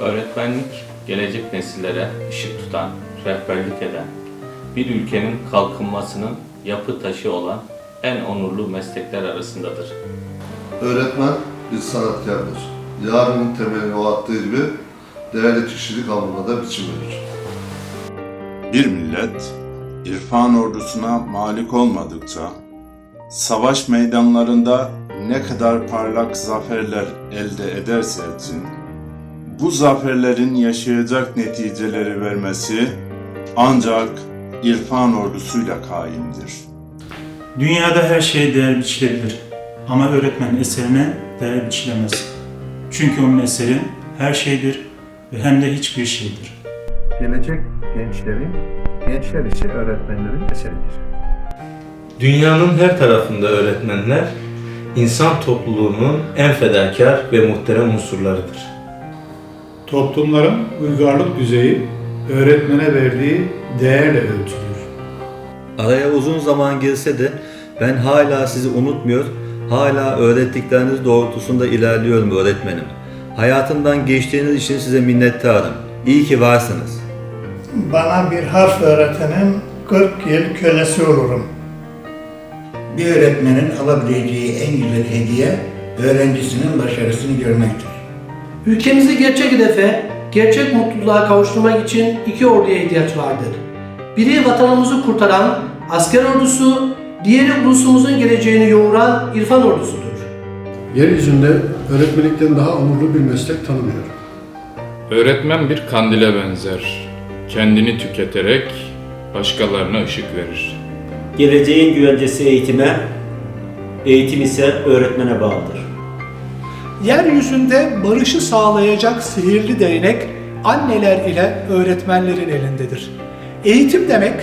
Öğretmenlik, gelecek nesillere ışık tutan, rehberlik eden, bir ülkenin kalkınmasının yapı taşı olan en onurlu meslekler arasındadır. Öğretmen bir sanatkardır. Yarının temelini o attığı gibi değerli kişilik alımına da biçim verir. Bir millet irfan ordusuna malik olmadıkça savaş meydanlarında ne kadar parlak zaferler elde ederse etsin, bu zaferlerin yaşayacak neticeleri vermesi ancak irfan ordusuyla kaimdir. Dünyada her şey değer biçilebilir ama öğretmen eserine değer biçilemez. Çünkü onun eseri her şeydir ve hem de hiçbir şeydir. Gelecek gençlerin, gençler ise öğretmenlerin eseridir. Dünyanın her tarafında öğretmenler insan topluluğunun en fedakar ve muhterem unsurlarıdır. Toplumların uygarlık düzeyi öğretmene verdiği değerle ölçülür. Araya uzun zaman girse de ben hala sizi unutmuyor, hala öğrettikleriniz doğrultusunda ilerliyorum öğretmenim. Hayatımdan geçtiğiniz için size minnettarım. İyi ki varsınız. Bana bir harf öğretenin 40 yıl kölesi olurum. Bir öğretmenin alabileceği en güzel hediye öğrencisinin başarısını görmektir. Ülkemizi gerçek hedefe, gerçek mutluluğa kavuşturmak için iki orduya ihtiyaç vardır. Biri vatanımızı kurtaran asker ordusu, diğeri ulusumuzun geleceğini yoğuran irfan ordusudur. Yeryüzünde öğretmenlikten daha onurlu bir meslek tanımıyorum. Öğretmen bir kandile benzer. Kendini tüketerek başkalarına ışık verir. Geleceğin güvencesi eğitime, eğitim ise öğretmene bağlıdır. Yeryüzünde barışı sağlayacak sihirli değnek anneler ile öğretmenlerin elindedir. Eğitim demek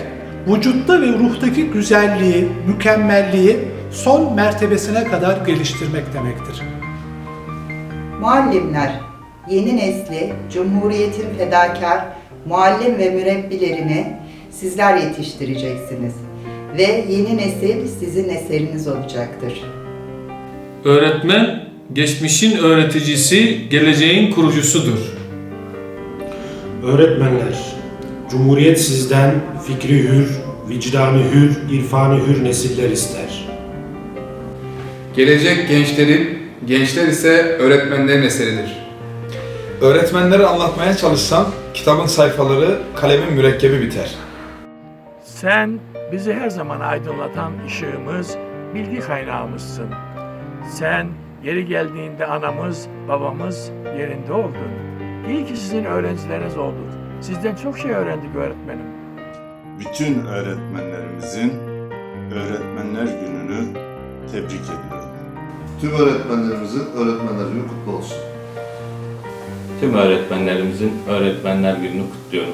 vücutta ve ruhtaki güzelliği, mükemmelliği son mertebesine kadar geliştirmek demektir. Muallimler, yeni nesli Cumhuriyet'in fedakar muallim ve mürebbilerini sizler yetiştireceksiniz. Ve yeni nesil sizin eseriniz olacaktır. Öğretmen, geçmişin öğreticisi, geleceğin kurucusudur. Öğretmenler, Cumhuriyet sizden fikri hür, vicdanı hür, irfanı hür nesiller ister. Gelecek gençlerin, gençler ise öğretmenlerin eseridir. Öğretmenleri anlatmaya çalışsam kitabın sayfaları kalemin mürekkebi biter. Sen bizi her zaman aydınlatan ışığımız, bilgi kaynağımızsın. Sen yeri geldiğinde anamız, babamız yerinde oldun. İyi ki sizin öğrencileriniz olduk. Sizden çok şey öğrendik öğretmenim. Bütün öğretmenlerimizin Öğretmenler Günü'nü tebrik ediyorum. Tüm öğretmenlerimizin öğretmenler günü kutlu olsun. Tüm öğretmenlerimizin Öğretmenler Günü'nü kutluyorum.